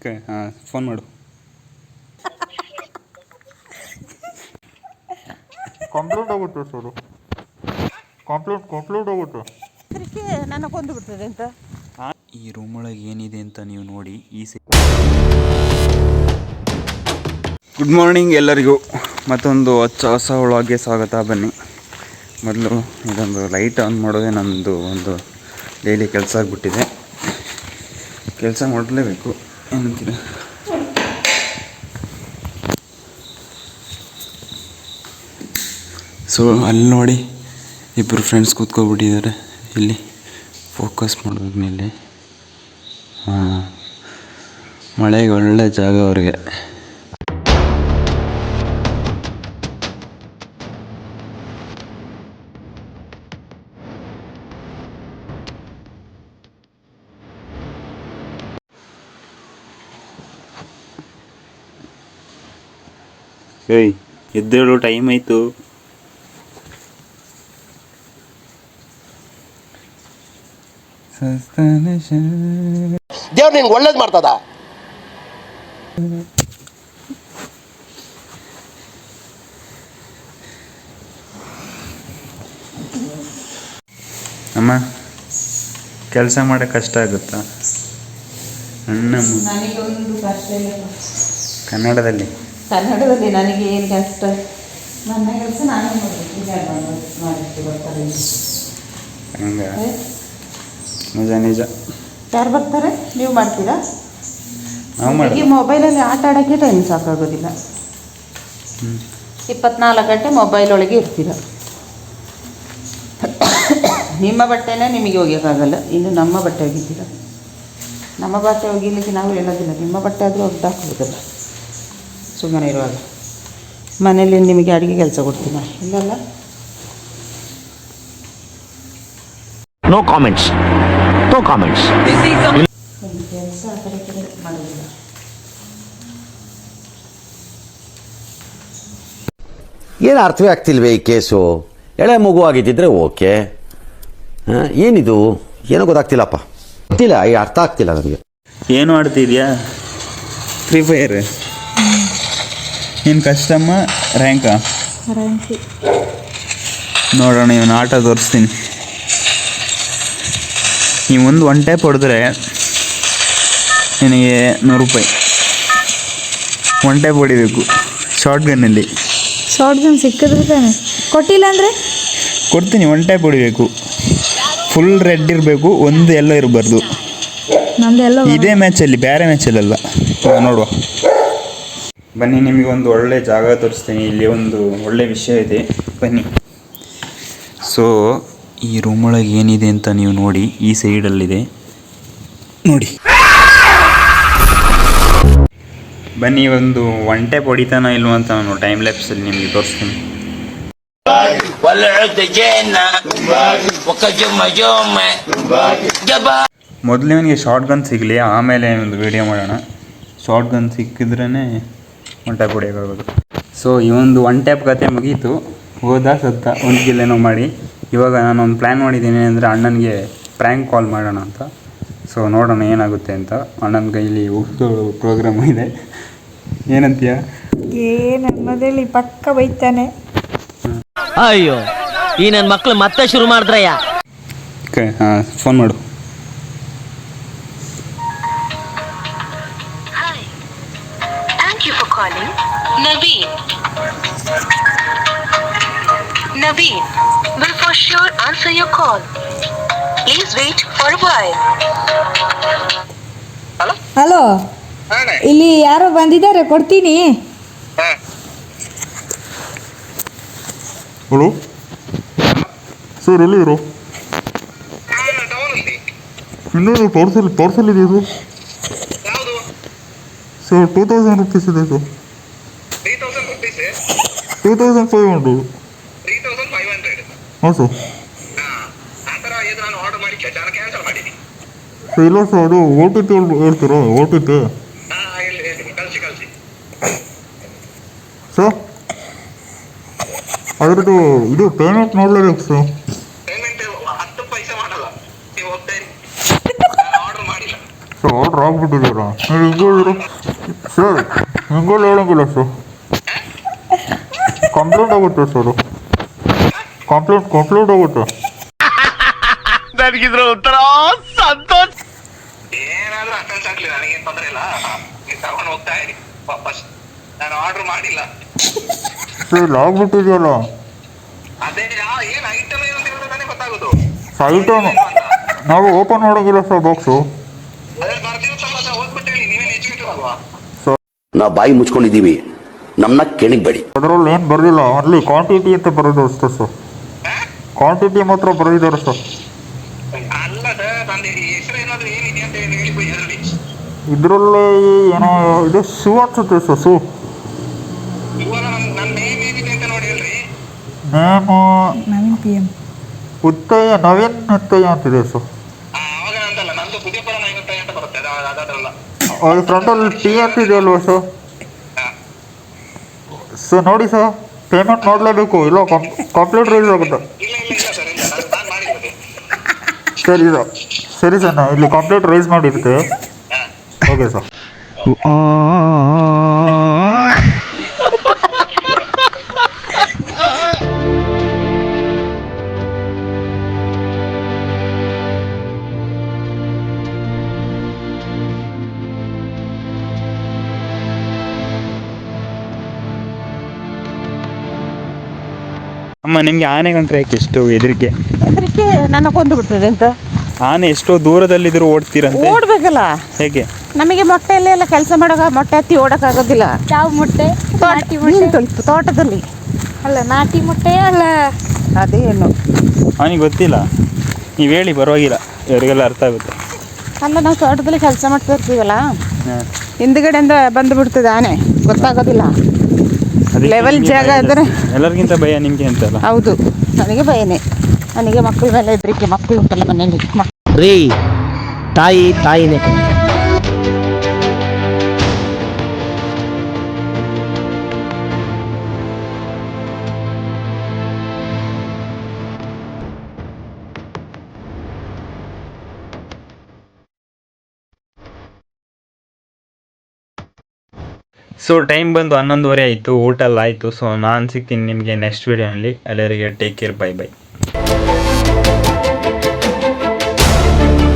Okay ಹಾಂ phone ಮಾಡು. Complaint ಆಗುತ್ತೆ ಸರ್? ಕಂಪ್ಲೇಂಟ್ ಕಂಪ್ಲೇಂಟ್ ಆಗುತ್ತೆ? ಕೊಂದು ಬಿಡ್ತದೆ ಅಂತ? ಈ ರೂಮ್ ಒಳಗೆ ಏನಿದೆ ಅಂತ ನೀವು ನೋಡಿ ಈ ಸಿ ಗುಡ್ ಮಾರ್ನಿಂಗ್ ಎಲ್ಲರಿಗೂ. ಮತ್ತೊಂದು ಹಚ್ಚ ಹೊಸ ಒಳಗೆ ಸ್ವಾಗತ ಬನ್ನಿ. ಮೊದಲು ಇದೊಂದು ಲೈಟ್ ಆನ್ ಮಾಡೋದೇ ನಂದು ಒಂದು ಡೈಲಿ ಕೆಲಸ ಆಗಿಬಿಟ್ಟಿದೆ. ಕೆಲಸ ಮಾಡಲೇಬೇಕು. ಏನಂತೀರ ಸೊ ಅಲ್ಲಿ ನೋಡಿ ಇಬ್ಬರು ಫ್ರೆಂಡ್ಸ್ ಕೂತ್ಕೊಬಿಟ್ಟಿದ್ದಾರೆ ಇಲ್ಲಿ ಫೋಕಸ್ ಮಾಡ್ಬೇಕು ಇಲ್ಲಿ. ಹಾಂ, ಮಳೆಗೆ ಒಳ್ಳೆ ಜಾಗ ಅವ್ರಿಗೆ. ಏಯ್ ಎದ್ದೇಳು ಟೈಮ್ ಆಯಿತು. ದೇವ್ರು ನಿನ್ಗೆ ಒಳ್ಳೇದು ಮಾಡ್ತದ? ಅಮ್ಮ ಕೆಲಸ ಮಾಡಕ್ಕೆ ಕಷ್ಟ ಆಗುತ್ತಾ? ಅಣ್ಣ ಕನ್ನಡದಲ್ಲಿ? ಕನ್ನಡದಲ್ಲಿ ನನಗೆ ಏನು ಕಷ್ಟ? ನನ್ನ ಕೆಲಸ ನಾನೇ ಮಾಡಬೇಕು. ಬರ್ತಾರೆ. ನಿಜ ನಿಜ. ಯಾರು ಬರ್ತಾರೆ? ನೀವು ಮಾಡ್ತೀರಾ? ಈ ಮೊಬೈಲಲ್ಲಿ ಆಟ ಆಡೋಕ್ಕೆ ಟೈಮ್ ಸಾಕಾಗೋದಿಲ್ಲ. ಇಪ್ಪತ್ನಾಲ್ಕು ಗಂಟೆ ಮೊಬೈಲ್ ಒಳಗೆ ಇರ್ತೀರ? ನಿಮ್ಮ ಬಟ್ಟೆನೇ ನಿಮಗೆ ಒಗೆಯೋಕ್ಕಾಗಲ್ಲ ಇನ್ನು ನಮ್ಮ ಬಟ್ಟೆ ಒಗಿತೀರ? ನಮ್ಮ ಬಟ್ಟೆ ಒಗಿಲಿಕ್ಕೆ ನಾವು ಹೇಳೋದಿಲ್ಲ. ನಿಮ್ಮ ಬಟ್ಟೆ ಆದರೂ ಒಗ್ದಾಕ್ಬೋದಲ್ಲ. ಸುಮ್ಮನೆ ಇರುವಾಗ. ಮನೇಲಿ ನಿಮಗೆ ಅಡುಗೆ ಕೆಲಸ ಕೊಡ್ತೀನಿ. ಇಲ್ಲಲ್ಲ? ನೋ ಕಾಮೆಂಟ್ಸ್ ನೋ ಕಾಮೆಂಟ್ಸ್ ಕೆಲಸ ಆ ಕಡೆ ಈ ಕಡೆ ಮಾಡೋದಿಲ್ಲ ಏನು ಅರ್ಥವೇ ಆಗ್ತಿಲ್ವೇ ಈ ಕೇಸು? ಎಳೆ ಮಗು ಆಗಿದ್ದಿದ್ರೆ ಓಕೆ. ಹಾಂ ಏನಿದು? ಏನೋ ಗೊತ್ತಾಗ್ತಿಲ್ಲಪ್ಪ. ಗೊತ್ತಿಲ್ಲ ಈ ಅರ್ಥ ಆಗ್ತಿಲ್ಲ ನನಗೆ. ಏನು ಆಡ್ತಿದ್ಯಾ ಫ್ರೀ ಫೈರ್ ಏನು ಕಷ್ಟಮ್ಮ ರ್ಯಾಂಕಾ ನೋಡೋಣ ಇವನು ಆಟ ತೋರಿಸ್ತೀನಿ. ನೀವು ಒಂದು ಒನ್ ಟೈಪ್ ಹೊಡೆದ್ರೆ ನಿನಗೆ ನೂರು ರೂಪಾಯಿ. ಒನ್ ಟೈಪ್ ಹೊಡಿಬೇಕು ಶಾರ್ಟ್ ಗನ್ನಲ್ಲಿ ಶಾರ್ಟ್ ಗನ್ ಸಿಕ್ಕಿದ್ರೆ ತಾನೆ? ಕೊಟ್ಟಿಲ್ಲ ಅಂದರೆ? ಕೊಡ್ತೀನಿ ಒನ್ ಟೈಪ್ ಹೊಡಿಬೇಕು. ಫುಲ್ ರೆಡ್ ಇರಬೇಕು ಒಂದು ಎಲ್ಲೋ ಇರಬಾರ್ದು. ಇದೇ ಮ್ಯಾಚಲ್ಲಿ ಬೇರೆ ಮ್ಯಾಚಲ್ಲಲ್ಲ ನೋಡುವ. ಬನ್ನಿ ನಿಮಗೆ ಒಂದು ಒಳ್ಳೆ ಜಾಗ ತೋರಿಸ್ತೀನಿ. ಇಲ್ಲಿ ಒಂದು ಒಳ್ಳೆ ವಿಷಯ ಇದೆ. ಬನ್ನಿ. ಸೊ ಈ ರೂಮ್ ಒಳಗೆ ಏನಿದೆ ಅಂತ ನೀವು ನೋಡಿ ಈ ಸೈಡಲ್ಲಿದೆ ನೋಡಿ. ಬನ್ನಿ ಒಂದು ಒನ್ ಟ್ಯಾಪ್ ಹೊಡಿತಾನ ಇಲ್ವ ಅಂತ ನಾನು ಟೈಮ್ ಲ್ಯಾಪ್ಸಲ್ಲಿ ನಿಮಗೆ ತೋರಿಸ್ತೀನಿ. ಮೊದಲೇ ಅವನಿಗೆ ಶಾರ್ಟ್ ಗನ್ ಸಿಗಲಿ ಆಮೇಲೆ ಒಂದು ವಿಡಿಯೋ ಮಾಡೋಣ. ಶಾರ್ಟ್ ಗನ್ ಸಿಕ್ಕಿದ್ರೇ ಒನ್ ಟ್ಯಾಪ್ ಹೊಡಿಯೋಕ್ಕಾಗೋದು ಸೊ ಈ ಒಂದು ಒನ್ ಟ್ಯಾಪ್ ಕತೆ ಮುಗೀತು. ಹೋದ ಸತ್ತ ಒಂದು ಗಿಲ್ಲೇನೋ ಮಾಡಿ. ಇವಾಗ ನಾನು ಒಂದು ಪ್ಲ್ಯಾನ್ ಮಾಡಿದ್ದೀನಿ ಅಂದರೆ ಅಣ್ಣನಿಗೆ ಪ್ರ್ಯಾಂಕ್ ಕಾಲ್ ಮಾಡೋಣ ಅಂತ. ಸೊ ನೋಡೋಣ ಏನಾಗುತ್ತೆ ಅಂತ. ಅಣ್ಣನ ಕೈಲಿ ಉಗ್ದು ಪ್ರೋಗ್ರಾಮ್ ಇದೆ. ಏನಂತೀಯ? ಏ ನನ್ನ ಮದಲ್ಲಿ ಪಕ್ಕ ಬೈತಾನೆ. ಅಯ್ಯೋ ಈ ನನ್ನ ಮಕ್ಕಳು ಮತ್ತೆ ಶುರು ಮಾಡಿದ್ರಯ್ಯ? ಓಕೆ ಹಾಂ ಫೋನ್ ಮಾಡು. Naveen will for sure answer your call. Please wait for a while. Hello ಇಲ್ಲಿ ಯಾರೋ ಬಂದಿದ್ದಾರೆ ಕೊಡ್ತೀನಿ. ಹಲೋ ಸರ್ ಎಲ್ಲಿರು ಇನ್ನೇನು ಪಾರ್ಸಲ್ ಪಾರ್ಸಲ್ ಇದೆ ಇದು ಸರ್ ಟೂ ತೌಸಂಡ್ ರುಪೀಸ್ ಇದೆ sir two thousand five hundred ಹಾಂ ಸರ್ ಸರ್ ಇಲ್ಲ ಸರ್ ಅದು ಓ ಟಿ ಟಿ ಹೇಳ್ತೀರಾ? ಓ ಟಿ ಟಿ ಸರ್ ಅದ್ರದ್ದು ಇದು ಪೇಮೆಂಟ್ ಮಾಡಲೇಬೇಕು ಸರ್ ಪೇಮೆಂಟ್ ಹತ್ತು ಪೈಸೆ ಮಾಡಲ್ಲ. ನೀವು ಹೋಗ್ತಾ ಇರಿ. ಆರ್ಡರ್ ಮಾಡಿಲ್ಲ. ಸೊ ಆರ್ಡ್ರ್ ಆಗ್ಬಿಟ್ಟಿದ್ದೀರಾ? ನೀವು ಹಿಂಗೆ ಸರ್ ಹೇಳಂಗಿಲ್ಲ ಸರ್ ಕಂಪ್ಲೇಂಟ್ ಆಗುತ್ತೆ ಸರ್ ಕಂಪ್ಲೇಂಟ್ ಕಾಂಪ್ಲೂಟ್ ಹೋಗುತ್ತೆ ನನಗಿದ್ರ ಉತ್ತರ ಸಂತೋಷ. ಏನಾದ್ರೂ ಅಟೆನ್ಸ್ ಆಗ್ಲಿ ನನಗೇನ್ ತೊಂದ್ರೆ ಇಲ್ಲ. ನೀವು ತಗೊಂಡು ಹೋಗ್ತಾ ಇರಿ. ವಾಪಸ್. ನಾನು ಆರ್ಡರ್ ಮಾಡಿಲ್ಲ. ಸರ್ ಆಗ್ಬಿಟ್ಟಿದೆಯಲ್ಲ ಅದೇ ಯಾ- ಏನ್ ಐಟಮ್ ಏನು ಅಂತ ಹೇಳಿದ್ರೆ ನನಗೆ ಗೊತ್ತಾಗೋದು. ಐಟಮ್ ನಾವು ಓಪನ್ ಮಾಡೋಂಗಿಲ್ಲ ಸರ್ ಬಾಕ್ಸು ಅದೇ ಬರ್ದಿರುತ್ತಲ್ಲ ಸರ್ ಓದ್ಬಿಟ್ಟು ಹೇಳಿ. ನೀವೇನು ಎಜುಕೇಟಿವ್ ಅಲ್ವಾ ನಾವು ಬಾಯಿ ಮುಚ್ಕೊಂಡಿದ್ದೀವಿ. ನಮ್ಮನ್ನ ಕೆಣಿಬೇಡಿ ಅದರಲ್ಲಿ ಏನು ಬರಲಿಲ್ಲ. ಅಲ್ಲಿ ಕ್ವಾಂಟಿಟಿ ಅಂತ ಬರೋದು ಅಷ್ಟೇ ಸರ್ ಕ್ವಾಂಟಿಟಿ ಮಾತ್ರ ಬರೆದಿದ್ದಾರೆ ಸರ್ ಅಲ್ಲ ಸರ್ ನಂದು ಹೆಸರು ಏನಾದ್ರು ಏನಿದೆ ಅಂತ ಹೇಳಿ ಹೇಳಿ ಅದರಲ್ಲಿ. ಇದರಲ್ಲಿ ಏನೋ ಇದು ಶೂ ಅನ್ಸುತ್ತೆ ಸರ್ ಶೂ ಇವಾಗ ನನ್ನ ನನ್ನ ನೇಮ್ ಏನಿದೆ ಅಂತ ನೋಡಿ ಹೇಳ್ರಿ. ನೇಮು ನವೀನ್ ಪಿ ಅಂತಿದೆ ಸರ್ ಅವಾಗ ನಂದು ಅಂತ ಬರುತ್ತೆ ಅದು ಫ್ರಂಟಲ್ಲಿ ಟಿ ಅಂತ ಇದೆ ಅಲ್ವಾ ಸರ್ ಸರ್ ನೋಡಿ ಸರ್ ಪೇಮೆಂಟ್ ಮಾಡಲೇಬೇಕು ಇಲ್ಲ ಕಂಪ್ಲೀಟ್ ರೀಸ್ ಆಗುತ್ತೆ. ಸರಿ ಸರ್. ಸರಿ ಸರ್ ನಾ ಇಲ್ಲಿ ಕಂಪ್ಲೀಟ್ ರೈಸ್ ಮಾಡಿರ್ತೇವೆ ಓಕೆ ಸರ್. ಅಮ್ಮ ನಿಮಗೆ ಆನೆ ಕಂಡ್ರೆ ಯಾಕೆ ಎಷ್ಟು ಹೆದರಿಕೆ ಹೆದರಿಕೆ ನನ್ನ ಕೊಂದು ಬಿಡ್ತದೆ ಅಂತ. ಆನೆ ಎಷ್ಟೋ ದೂರದಲ್ಲಿದ್ರು ಓಡ್ತೀರಂತೆ. ಓಡ್ಬೇಕಲ್ಲ? ಹೇಗೆ? ನಮಗೆ ಮೊಟ್ಟೆಯಲ್ಲಿ ಎಲ್ಲ ಕೆಲಸ ಮಾಡೋಕೆ ಮೊಟ್ಟೆ ಹತ್ತಿ ಆಗೋದಿಲ್ಲ ಯಾವ ಮೊಟ್ಟೆ ನಾಟಿ ಮೊಟ್ಟೆ. ತೋಟದಲ್ಲಿ. ಅಲ್ಲ ನಾಟಿ ಮೊಟ್ಟೆ ಅಲ್ಲ? ಅದೇನು ಅವನಿಗೆ ಗೊತ್ತಿಲ್ಲ. ನೀವು ಹೇಳಿ ಪರವಾಗಿಲ್ಲ. ಇವರಿಗೆಲ್ಲ ಅರ್ಥ ಆಗುತ್ತೆ. ಅಲ್ಲ ನಾವು ತೋಟದಲ್ಲಿ ಕೆಲಸ ಮಾಡ್ತಾ ಇರ್ತೀವಲ್ಲ? ಹಿಂದ್ಗಡೆಯಿಂದ ಬಂದು ಬಿಡ್ತದೆ ಆನೆ. ಗೊತ್ತಾಗೋದಿಲ್ಲ. ನಿಮ್ಗೆ ಜಾಗ ಅಂದರೆ ಎಲ್ಲರಿಗಿಂತ ಭಯ ನಿಮಗೆ ಅಂತಲ್ಲ ಹೌದು. ನನಗೆ ಭಯನೇ. ನನಗೆ ಮಕ್ಕಳ ಮೇಲೆ ಹೆದರಿಕೆ ಮಕ್ಕಳು ಉಂಟಲ್ಲ ಮನೆಯಲ್ಲಿ. ರೀ ತಾಯಿ ತಾಯಿನೇ. ಸೊ ಟೈಮ್ ಬಂದು ಹನ್ನೊಂದುವರೆ ಆಯಿತು ಊಟ ಎಲ್ಲ ಆಯಿತು. ಸೊ ನಾನು ಸಿಗ್ತೀನಿ ನಿಮಗೆ ನೆಕ್ಸ್ಟ್ ವೀಡಿಯೋನಲ್ಲಿ ಎಲ್ಲರಿಗೆ ಟೇಕ್ ಕೇರ್ ಬೈ ಬೈ